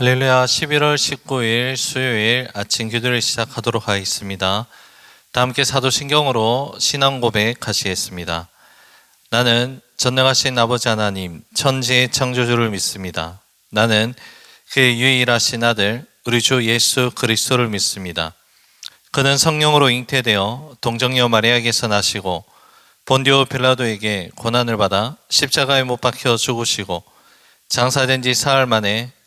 할렐루야 11월 19일 수요일 아침 기도를 시작하도록 하겠습니다. 다 함께 사도신경으로 신앙 고백하시겠습니다. 나는 전능하신 아버지 하나님 천지의 창조주를 믿습니다. 나는 그의 유일하신 아들 우리 주 예수 그리스도를 믿습니다. 그는 성령으로 잉태되어 동정녀 마리아에게서 나시고 본디오 빌라도에게 고난을 받아 십자가에 못 박혀 죽으시고 장사된 지 사흘 만에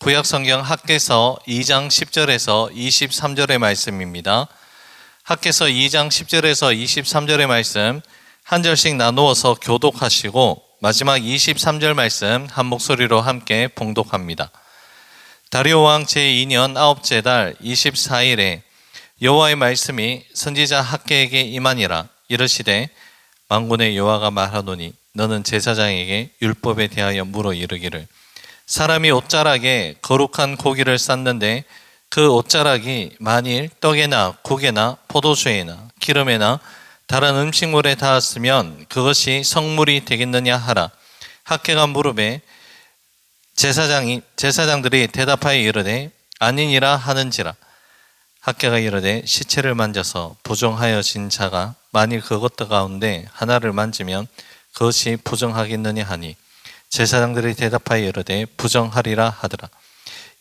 구약 성경 학계서 2장 10절에서 23절의 말씀입니다. 학계서 2장 10절에서 23절의 말씀 한 절씩 나누어서 교독하시고 마지막 23절 말씀 한 목소리로 함께 봉독합니다. 다리오 왕 제2년 아홉째 달 24일에 여호와의 말씀이 선지자 학계에게 임하니라 이르시되 만군의 여호와가 말하노니 너는 제사장에게 율법에 대하여 물어 이르기를 사람이 옷자락에 거룩한 고기를 쌌는데 그 옷자락이 만일 떡에나 국에나 포도주에나 기름에나 다른 음식물에 닿았으면 그것이 성물이 되겠느냐 하라. 학계가 무릎에 제사장이 제사장들이 대답하여 이르되 아니니라 하는지라. 학계가 이르되 시체를 만져서 부정하여진 자가 만일 그것들 가운데 하나를 만지면 그것이 부정하겠느냐 하니 제사장들이 대답하여 이르되 부정하리라 하더라.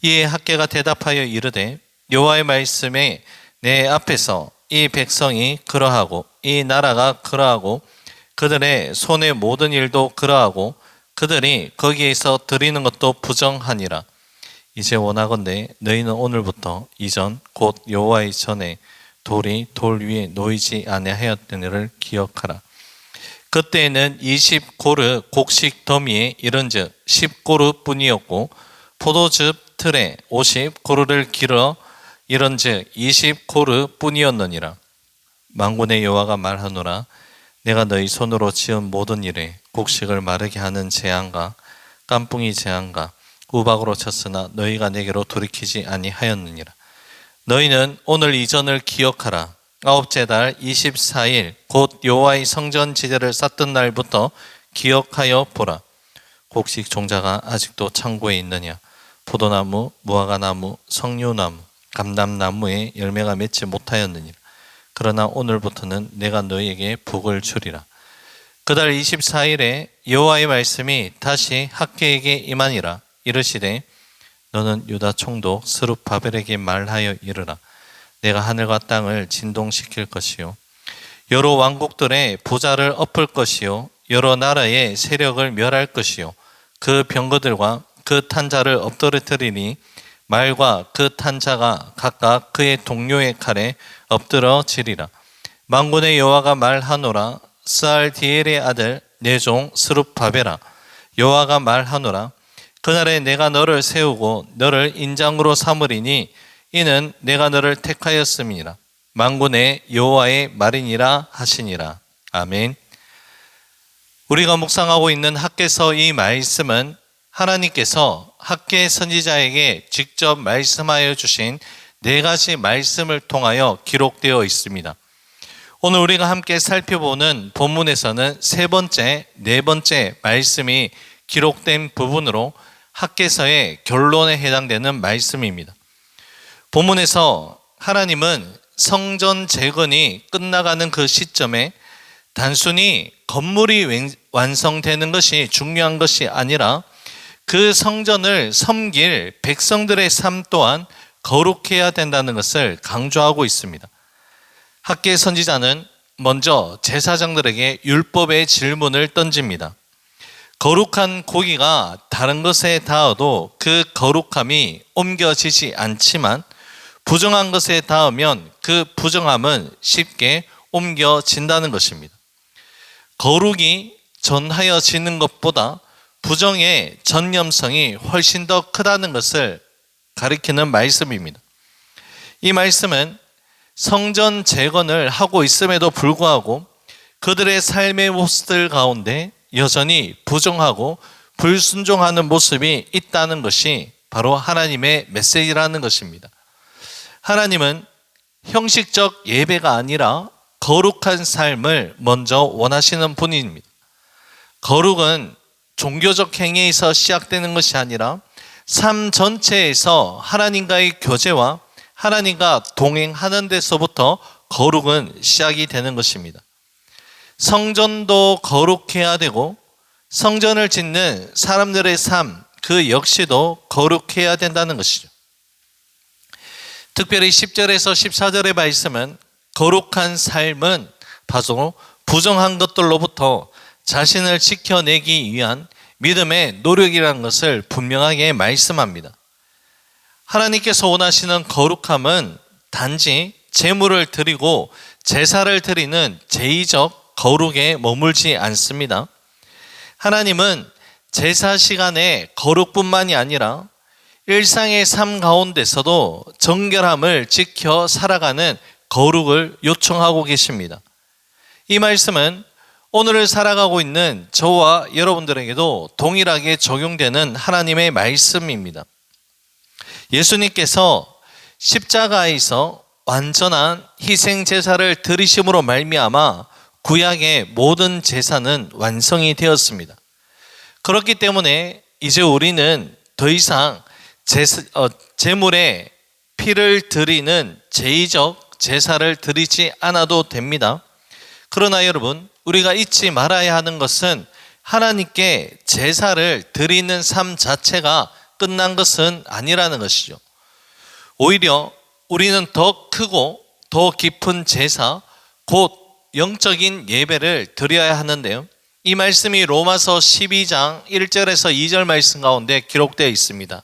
이에 학계가 대답하여 이르되 여호와의 말씀에 내 앞에서 이 백성이 그러하고 이 나라가 그러하고 그들의 손의 모든 일도 그러하고 그들이 거기에서 드리는 것도 부정하니라. 이제 원하건대 너희는 오늘부터 이전 곧 여호와의 전에 돌이 돌 위에 놓이지 아니하였느니를 기억하라. 그때에는 20고르 곡식 더미에 이른즉 10고르 뿐이었고 포도즙 틀에 50고르를 길어 이른즉 20고르 뿐이었느니라. 망군의 여호와가 말하노라 내가 너희 손으로 지은 모든 일에 곡식을 마르게 하는 재앙과 깐풍이 재앙과 우박으로 쳤으나 너희가 내게로 돌이키지 아니하였느니라. 너희는 오늘 이전을 기억하라. 아홉째 달 24일 곧 여호와의 성전 지대를 쌓던 날부터 기억하여 보라. 곡식 종자가 아직도 창고에 있느냐? 포도나무, 무화과나무, 석류나무, 감람나무에 열매가 맺지 못하였느니라. 그러나 오늘부터는 내가 너희에게 복을 주리라. 그달 24일에 여호와의 말씀이 다시 학계에게 임하니라. 이르시되 너는 유다 총독 스룹바벨에게 말하여 이르라. 내가 하늘과 땅을 진동시킬 것이요. 여러 왕국들의 부자를 엎을 것이요. 여러 나라의 세력을 멸할 것이요. 그 병거들과 그 탄자를 엎드러뜨리니 말과 그 탄자가 각각 그의 동료의 칼에 엎드러지리라. 망군의 여호와가 말하노라. 스알디엘의 아들 내종 스룹바벨아 여호와가 말하노라. 그날에 내가 너를 세우고 너를 인장으로 삼으리니 이는 내가 너를 택하였음이라 만군의 여호와의 말이니라 하시니라 아멘. 우리가 묵상하고 있는 학계서 이 말씀은 하나님께서 학계 선지자에게 직접 말씀하여 주신 네 가지 말씀을 통하여 기록되어 있습니다. 오늘 우리가 함께 살펴보는 본문에서는 세 번째, 네 번째 말씀이 기록된 부분으로 학계서의 결론에 해당되는 말씀입니다. 본문에서 하나님은 성전 재건이 끝나가는 그 시점에 단순히 건물이 완성되는 것이 중요한 것이 아니라 그 성전을 섬길 백성들의 삶 또한 거룩해야 된다는 것을 강조하고 있습니다. 학계 선지자는 먼저 제사장들에게 율법의 질문을 던집니다. 거룩한 고기가 다른 것에 닿아도 그 거룩함이 옮겨지지 않지만 부정한 것에 닿으면 그 부정함은 쉽게 옮겨진다는 것입니다. 거룩이 전하여지는 것보다 부정의 전념성이 훨씬 더 크다는 것을 가리키는 말씀입니다. 이 말씀은 성전 재건을 하고 있음에도 불구하고 그들의 삶의 모습들 가운데 여전히 부정하고 불순종하는 모습이 있다는 것이 바로 하나님의 메시지라는 것입니다. 하나님은 형식적 예배가 아니라 거룩한 삶을 먼저 원하시는 분입니다. 거룩은 종교적 행위에서 시작되는 것이 아니라 삶 전체에서 하나님과의 교제와 하나님과 동행하는 데서부터 거룩은 시작이 되는 것입니다. 성전도 거룩해야 되고 성전을 짓는 사람들의 삶, 그 역시도 거룩해야 된다는 것이죠. 특별히 10절에서 14절의 말씀은 거룩한 삶은 바로 부정한 것들로부터 자신을 지켜내기 위한 믿음의 노력이라는 것을 분명하게 말씀합니다. 하나님께서 원하시는 거룩함은 단지 제물을 드리고 제사를 드리는 제의적 거룩에 머물지 않습니다. 하나님은 제사 시간에 거룩뿐만이 아니라 일상의 삶 가운데서도 정결함을 지켜 살아가는 거룩을 요청하고 계십니다. 이 말씀은 오늘을 살아가고 있는 저와 여러분들에게도 동일하게 적용되는 하나님의 말씀입니다. 예수님께서 십자가에서 완전한 희생 제사를 드리심으로 말미암아 구약의 모든 제사는 완성이 되었습니다. 그렇기 때문에 이제 우리는 더 이상 제, 어, 제물에 피를 드리는 제의적 제사를 드리지 않아도 됩니다. 그러나 여러분, 우리가 잊지 말아야 하는 것은 하나님께 제사를 드리는 삶 자체가 끝난 것은 아니라는 것이죠. 오히려 우리는 더 크고 더 깊은 제사, 곧 영적인 예배를 드려야 하는데요. 이 말씀이 로마서 12장 1절에서 2절 말씀 가운데 기록되어 있습니다.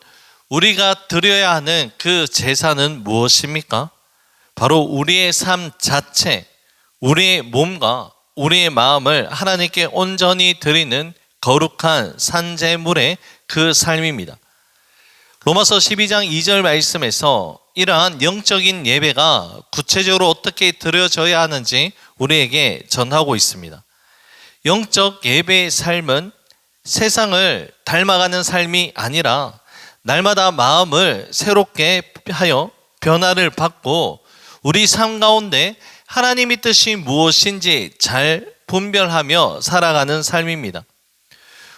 우리가 드려야 하는 그 제사는 무엇입니까? 바로 우리의 삶 자체, 우리의 몸과 우리의 마음을 하나님께 온전히 드리는 거룩한 산재물의 그 삶입니다. 로마서 12장 2절 말씀에서 이러한 영적인 예배가 구체적으로 어떻게 드려져야 하는지 우리에게 전하고 있습니다. 영적 예배의 삶은 세상을 닮아가는 삶이 아니라 날마다 마음을 새롭게 하여 변화를 받고 우리 삶 가운데 하나님의 뜻이 무엇인지 잘 분별하며 살아가는 삶입니다.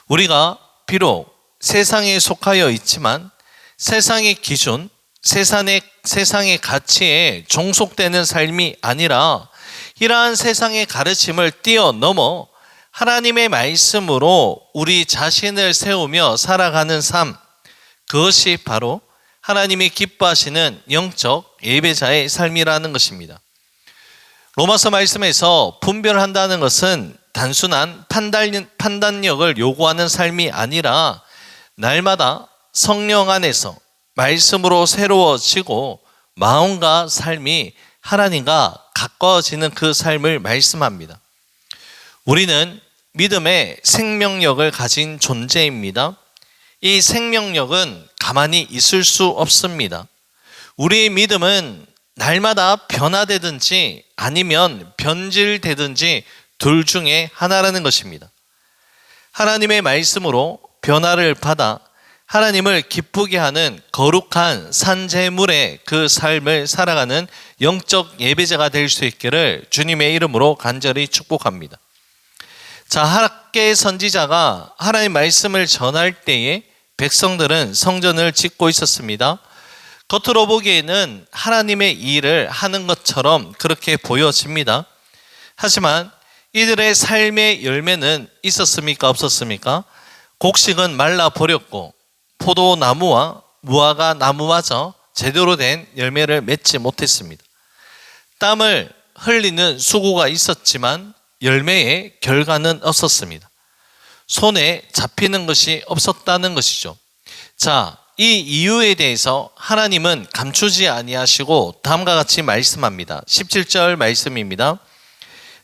우리가 비록 세상에 속하여 있지만 세상의 기준, 세상의, 세상의 가치에 종속되는 삶이 아니라 이러한 세상의 가르침을 뛰어넘어 하나님의 말씀으로 우리 자신을 세우며 살아가는 삶, 그것이 바로 하나님이 기뻐하시는 영적 예배자의 삶이라는 것입니다. 로마서 말씀에서 분별한다는 것은 단순한 판단, 판단 력을 요구하는 삶이 아니라 날마다 성령 안에서 말씀으로 새로워지고 마음과 삶이 하나님과 가까워지는 그 삶을 말씀합니다. 우리는 믿음의 생명력을 가진 존재입니다. 이 생명력은 가만히 있을 수 없습니다. 우리의 믿음은 날마다 변화되든지 아니면 변질되든지 둘 중에 하나라는 것입니다. 하나님의 말씀으로 변화를 받아 하나님을 기쁘게 하는 거룩한 산재물의 그 삶을 살아가는 영적 예배자가 될 수 있기를 주님의 이름으로 간절히 축복합니다. 자, 학계 선지자가 하나님 말씀을 전할 때에 백성들은 성전을 짓고 있었습니다. 겉으로 보기에는 하나님의 일을 하는 것처럼 그렇게 보여집니다. 하지만 이들의 삶의 열매는 있었습니까? 없었습니까? 곡식은 말라 버렸고 포도나무와 무화과 나무마저 제대로 된 열매를 맺지 못했습니다. 땀을 흘리는 수고가 있었지만 열매의 결과는 없었습니다. 손에 잡히는 것이 없었다는 것이죠. 자, 이 이유에 대해서 하나님은 감추지 아니하시고 다음과 같이 말씀합니다. 17절 말씀입니다.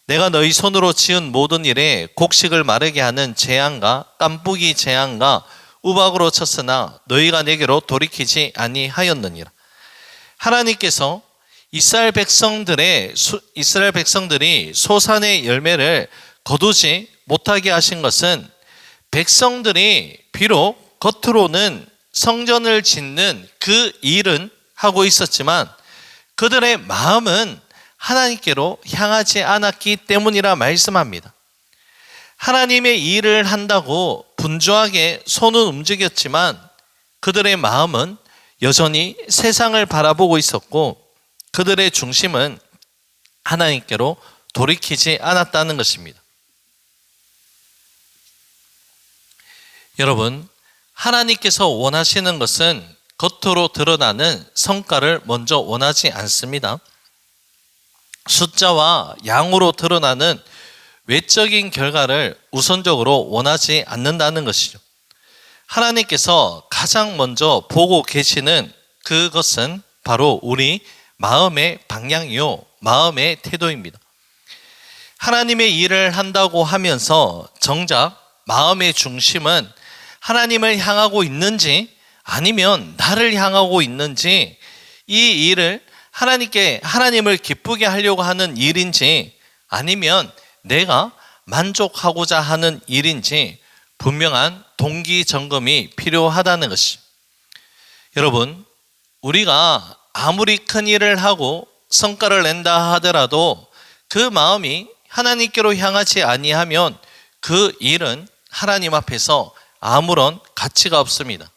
내가 너희 손으로 지은 모든 일에 곡식을 마르게 하는 재앙과 깜쁘기 재앙과 우박으로 쳤으나 너희가 내게로 돌이키지 아니하였느니라. 하나님께서 이스라엘 백성들의 수- 이스라엘 백성들이 소산의 열매를 거두지 못하게 하신 것은 백성들이 비록 겉으로는 성전을 짓는 그 일은 하고 있었지만 그들의 마음은 하나님께로 향하지 않았기 때문이라 말씀합니다. 하나님의 일을 한다고 분주하게 손은 움직였지만 그들의 마음은 여전히 세상을 바라보고 있었고 그들의 중심은 하나님께로 돌이키지 않았다는 것입니다. 여러분, 하나님께서 원하시는 것은 겉으로 드러나는 성과를 먼저 원하지 않습니다. 숫자와 양으로 드러나는 외적인 결과를 우선적으로 원하지 않는다는 것이죠. 하나님께서 가장 먼저 보고 계시는 그것은 바로 우리 마음의 방향이요, 마음의 태도입니다. 하나님의 일을 한다고 하면서 정작 마음의 중심은 하나님을 향하고 있는지 아니면 나를 향하고 있는지 이 일을 하나님께 하나님을 기쁘게 하려고 하는 일인지 아니면 내가 만족하고자 하는 일인지 분명한 동기 점검이 필요하다는 것이. 여러분, 우리가 아무리 큰 일을 하고 성과를 낸다 하더라도 그 마음이 하나님께로 향하지 아니하면 그 일은 하나님 앞에서 아무런 가치가 없습니다.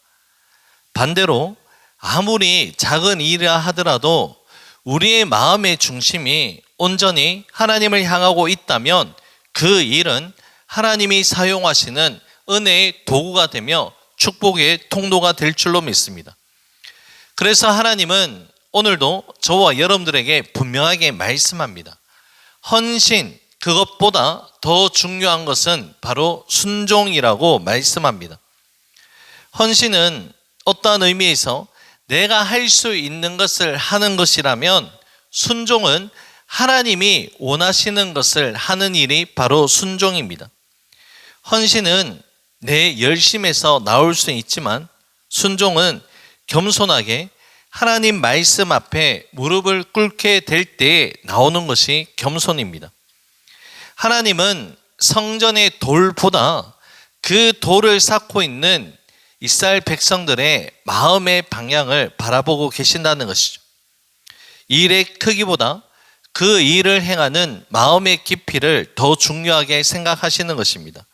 반대로 아무리 작은 일이라 하더라도 우리의 마음의 중심이 온전히 하나님을 향하고 있다면 그 일은 하나님이 사용하시는 은혜의 도구가 되며 축복의 통로가 될 줄로 믿습니다. 그래서 하나님은 오늘도 저와 여러분들에게 분명하게 말씀합니다. 헌신, 그것보다 더 중요한 것은 바로 순종이라고 말씀합니다. 헌신은 어떠한 의미에서 내가 할 수 있는 것을 하는 것이라면 순종은 하나님이 원하시는 것을 하는 일이 바로 순종입니다. 헌신은 내 열심에서 나올 수 있지만 순종은 겸손하게 하나님 말씀 앞에 무릎을 꿇게 될때 나오는 것이 겸손입니다. 하나님은 성전의 돌보다 그 돌을 쌓고 있는 이스라엘 백성들의 마음의 방향을 바라보고 계신다는 것이죠. 일의 크기보다 그 일을 행하는 마음의 깊이를 더 중요하게 생각하시는 것입니다.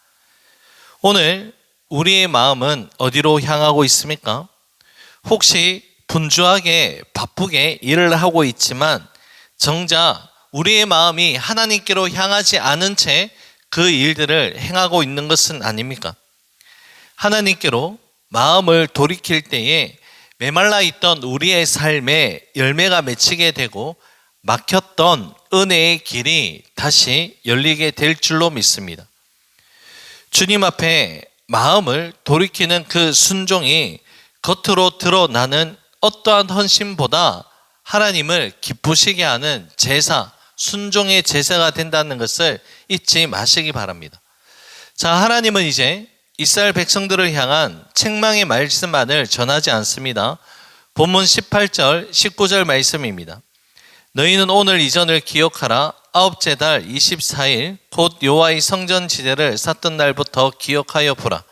오늘 우리의 마음은 어디로 향하고 있습니까? 혹시 분주하게 바쁘게 일을 하고 있지만 정작 우리의 마음이 하나님께로 향하지 않은 채 그 일들을 행하고 있는 것은 아닙니까? 하나님께로 마음을 돌이킬 때에 메말라 있던 우리의 삶에 열매가 맺히게 되고 막혔던 은혜의 길이 다시 열리게 될 줄로 믿습니다. 주님 앞에 마음을 돌이키는 그 순종이 겉으로 드러나는 어떠한 헌신보다 하나님을 기쁘시게 하는 제사, 순종의 제사가 된다는 것을 잊지 마시기 바랍니다. 자, 하나님은 이제 이스라엘 백성들을 향한 책망의 말씀만을 전하지 않습니다. 본문 18절, 19절 말씀입니다. 너희는 오늘 이전을 기억하라. 아홉째 달 24일 곧 여호와의 성전 지대를 쌓던 날부터 기억하여 보라.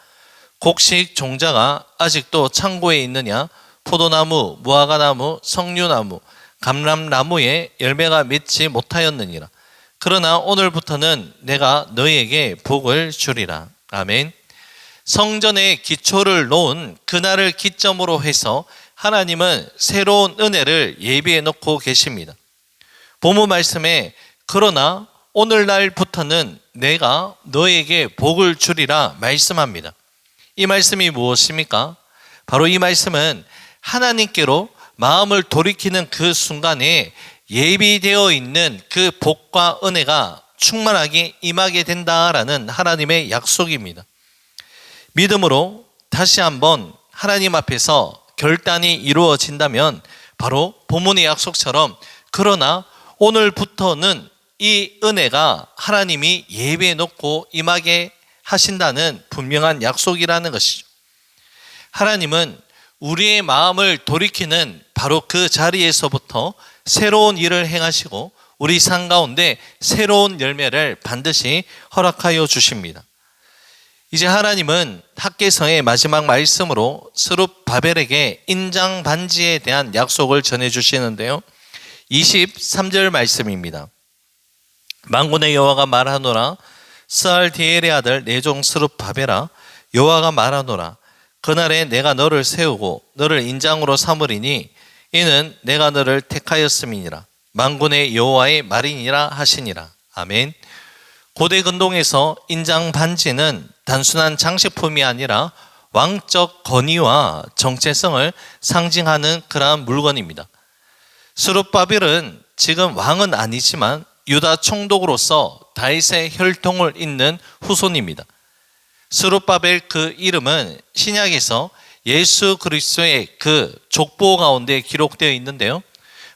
곡식 종자가 아직도 창고에 있느냐? 포도나무, 무화과나무, 석류나무, 감람나무에 열매가 맺지 못하였느니라. 그러나 오늘부터는 내가 너희에게 복을 주리라. 아멘. 성전의 기초를 놓은 그날을 기점으로 해서 하나님은 새로운 은혜를 예비해 놓고 계십니다. 본문 말씀에 그러나 오늘날부터는 내가 너에게 복을 주리라 말씀합니다. 이 말씀이 무엇입니까? 바로 이 말씀은 하나님께로 마음을 돌이키는 그 순간에 예비되어 있는 그 복과 은혜가 충만하게 임하게 된다라는 하나님의 약속입니다. 믿음으로 다시 한번 하나님 앞에서 결단이 이루어진다면 바로 본문의 약속처럼 그러나 오늘부터는 이 은혜가 하나님이 예배해 놓고 임하게 하신다는 분명한 약속이라는 것이죠. 하나님은 우리의 마음을 돌이키는 바로 그 자리에서부터 새로운 일을 행하시고 우리 삶 가운데 새로운 열매를 반드시 허락하여 주십니다. 이제 하나님은 학계서의 마지막 말씀으로 스룹 바벨에게 인장 반지에 대한 약속을 전해 주시는데요. 23절 말씀입니다. 망군의 여호와가 말하노라 스알디엘의 아들 내종 스룹 바벨아 여호와가 말하노라 그날에 내가 너를 세우고 너를 인장으로 삼으리니 이는 내가 너를 택하였음이니라 망군의 여호와의 말이니라 하시니라 아멘. 고대 근동에서 인장 반지는 단순한 장식품이 아니라 왕적 권위와 정체성을 상징하는 그러한 물건입니다. 스룹바빌은 지금 왕은 아니지만 유다 총독으로서 다윗의 혈통을 잇는 후손입니다. 스룹바벨 그 이름은 신약에서 예수 그리스도의 그 족보 가운데 기록되어 있는데요.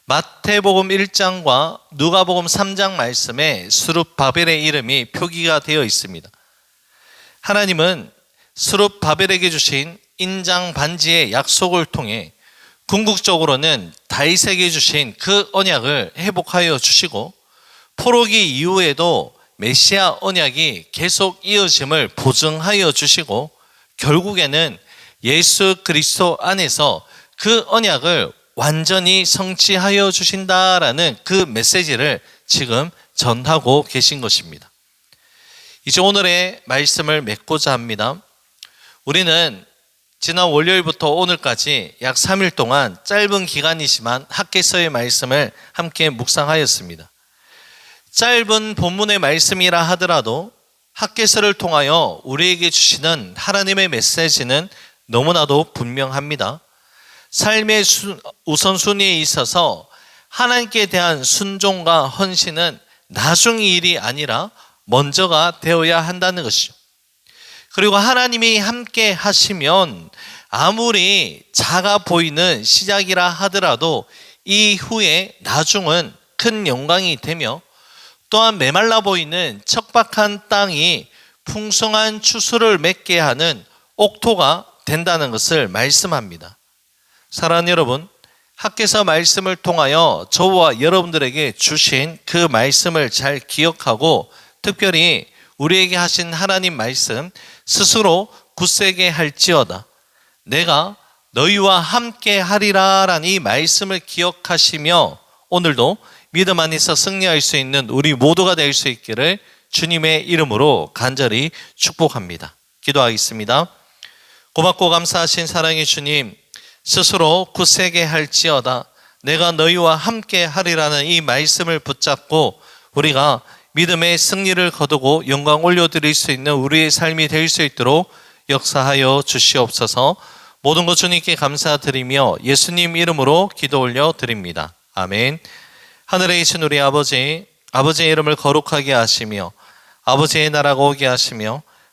마태복음 1장과 누가복음 3장 말씀에 스룹바벨의 이름이 표기가 되어 있습니다. 하나님은 스룹바벨에게 주신 인장 반지의 약속을 통해 궁극적으로는 다윗에게 주신 그 언약을 회복하여 주시고 포로기 이후에도 메시아 언약이 계속 이어짐을 보증하여 주시고 결국에는 예수 그리스도 안에서 그 언약을 완전히 성취하여 주신다라는 그 메시지를 지금 전하고 계신 것입니다. 이제 오늘의 말씀을 맺고자 합니다. 우리는 지난 월요일부터 오늘까지 약 3일 동안 짧은 기간이지만 학계서의 말씀을 함께 묵상하였습니다. 짧은 본문의 말씀이라 하더라도 학계서를 통하여 우리에게 주시는 하나님의 메시지는 너무나도 분명합니다. 삶의 우선순위에 있어서 하나님께 대한 순종과 헌신은 나중 일이 아니라 먼저가 되어야 한다는 것이죠. 그리고 하나님이 함께 하시면 아무리 작아 보이는 시작이라 하더라도 이후에 나중은 큰 영광이 되며 또한 메말라 보이는 척박한 땅이 풍성한 추수를 맺게 하는 옥토가 된다는 것을 말씀합니다. 사랑하는 여러분, 학계서 말씀을 통하여 저와 여러분들에게 주신 그 말씀을 잘 기억하고 특별히 우리에게 하신 하나님 말씀 스스로 굳세게 할지어다. 내가 너희와 함께 하리라라는 이 말씀을 기억하시며 오늘도 믿음 안에서 승리할 수 있는 우리 모두가 될 수 있기를 주님의 이름으로 간절히 축복합니다. 기도하겠습니다. 고맙고 감사하신 사랑의 주님, 스스로 굳세게 할지어다. 내가 너희와 함께 하리라는 이 말씀을 붙잡고 우리가 믿음의 승리를 거두고 영광 올려드릴 수 있는 우리의 삶이 될 수 있도록 역사하여 주시옵소서 모든 것 주님께 감사드리며 예수님 이름으로 기도 올려 드립니다. 아멘. 하늘에 계신 우리 아버지, 아버지의 이름을 거룩하게 하시며 아버지의 나라가 오게 하시며